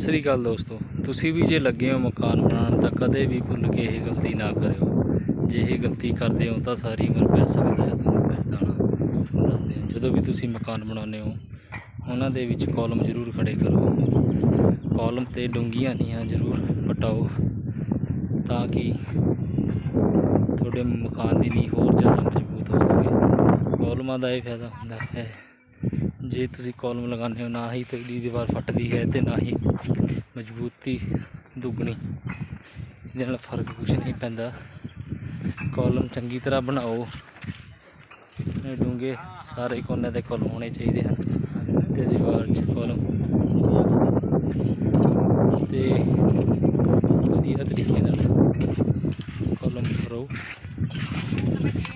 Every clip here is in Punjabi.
ਸਤਿ ਸ੍ਰੀ ਅਕਾਲ ਦੋਸਤੋ। ਤੁਸੀਂ ਵੀ ਜੇ ਲੱਗੇ ਹੋ ਮਕਾਨ ਬਣਾਉਣ, ਤਾਂ ਕਦੇ ਵੀ ਭੁੱਲ ਕੇ ਇਹ ਗਲਤੀ ਨਾ ਕਰਿਓ। ਜੇ ਇਹ ਗਲਤੀ ਕਰਦੇ ਹੋ, ਤਾਂ ਸਾਰੀ ਉਮਰ ਪੈ ਸਕਦਾ ਹੈ, ਤੁਹਾਨੂੰ ਪਛਤਾਣਾ ਦੱਸਦੇ ਹੋ ਜਦੋਂ ਵੀ ਤੁਸੀਂ ਮਕਾਨ ਬਣਾਉਂਦੇ ਹੋ, ਉਹਨਾਂ ਦੇ ਵਿੱਚ ਕਾਲਮ ਜ਼ਰੂਰ ਖੜੇ ਕਰੋ। ਕਾਲਮ ਤੇ ਡੂੰਘੀਆਂ ਨੀਹਾਂ ਜ਼ਰੂਰ ਪਟਾਓ ਤਾਂ ਕਿ ਤੁਹਾਡੇ ਮਕਾਨ ਦੀ ਨੀਂਹ ਹੋਰ ਜ਼ਿਆਦਾ ਮਜ਼ਬੂਤ ਹੋਵੇਗੀ ਕਾਲਮਾਂ ਦਾ ਇਹ ਫਾਇਦਾ ਹੁੰਦਾ ਹੈ ਜੇ ਤੁਸੀਂ ਕਾਲਮ ਲਗਾਉਂਦੇ ਹੋ, ਨਾ ਹੀ ਤੁਹਾਡੀ ਦੀਵਾਰ ਫਟਦੀ ਹੈ ਤੇ ਨਾ ਹੀ ਮਜ਼ਬੂਤੀ ਦੁੱਗਣੀ। ਇਹਦੇ ਨਾਲ ਫ਼ਰਕ ਕੁਝ ਨਹੀਂ ਪੈਂਦਾ। ਕਾਲਮ ਚੰਗੀ ਤਰ੍ਹਾਂ ਬਣਾਓ। ਇਹ ਡੂੰਘੇ ਸਾਰੇ ਕੋਨੇ ਦੇ ਕਾਲਮ ਹੋਣੇ ਚਾਹੀਦੇ ਹਨ ਤੇ ਦੀਵਾਰ 'ਚ ਕਾਲਮ ਤੇ ਵਧੀਆ ਤਰੀਕੇ ਨਾਲ ਕਾਲਮ ਕਰੋ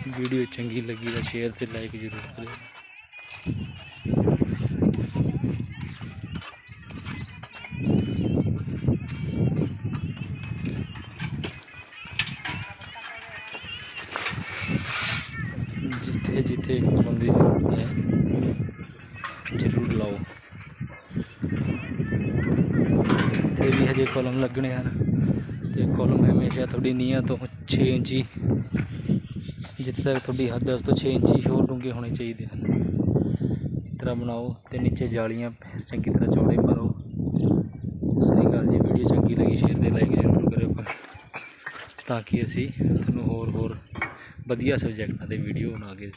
ਵੀਡੀਓ ਚੰਗੀ ਲੱਗੀ ਤਾਂ ਸ਼ੇਅਰ ਤੇ ਲਾਈਕ ਜ਼ਰੂਰ ਕਰਿਓ। ਜਿੱਥੇ ਜਿੱਥੇ ਕਲਮ ਦੀ ਜ਼ਰੂਰਤ ਹੈ, ਜ਼ਰੂਰ ਲਾਓ। ਇੱਥੇ ਵੀ ਹਜੇ ਕਲਮ ਲੱਗਣੇ ਹਨ ਤੇ ਕਲਮ ਹਮੇਸ਼ਾ ਤੁਹਾਡੀ ਨੀਹਾਂ ਤੋਂ 6 ਇੰਚੀ, ਜਿੱਥੇ ਤੱਕ ਤੁਹਾਡੀ ਹੱਦ ਹੈ, ਉਸ ਤੋਂ 6 ਇੰਚੀ ਹੋਰ ਡੂੰਘੇ ਹੋਣੇ ਚਾਹੀਦੇ ਹਨ। ਤਰ੍ਹਾਂ ਬਣਾਓ ਤੇ ਨੀਚੇ ਜਾਲੀਆਂ ਚੰਗੀ ਤਰ੍ਹਾਂ ਚੌੜੇ ਮਾਰੋ। ਸ੍ਰੀ ਅਕਾਲ ਜੀ ਵੀਡੀਓ ਚੰਗੀ ਲੱਗੀ ਸ਼ੇਅਰ ਤੇ ਲਾਈਕ ਜ਼ਰੂਰ ਕਰਿਓ ਤਾਂ ਕਿ ਅਸੀਂ ਤੁਹਾਨੂੰ ਹੋਰ ਹੋਰ ਵਧੀਆ ਸਬਜੈਕਟਾਂ ਤੇ ਵੀਡੀਓ ਬਣਾ ਕੇ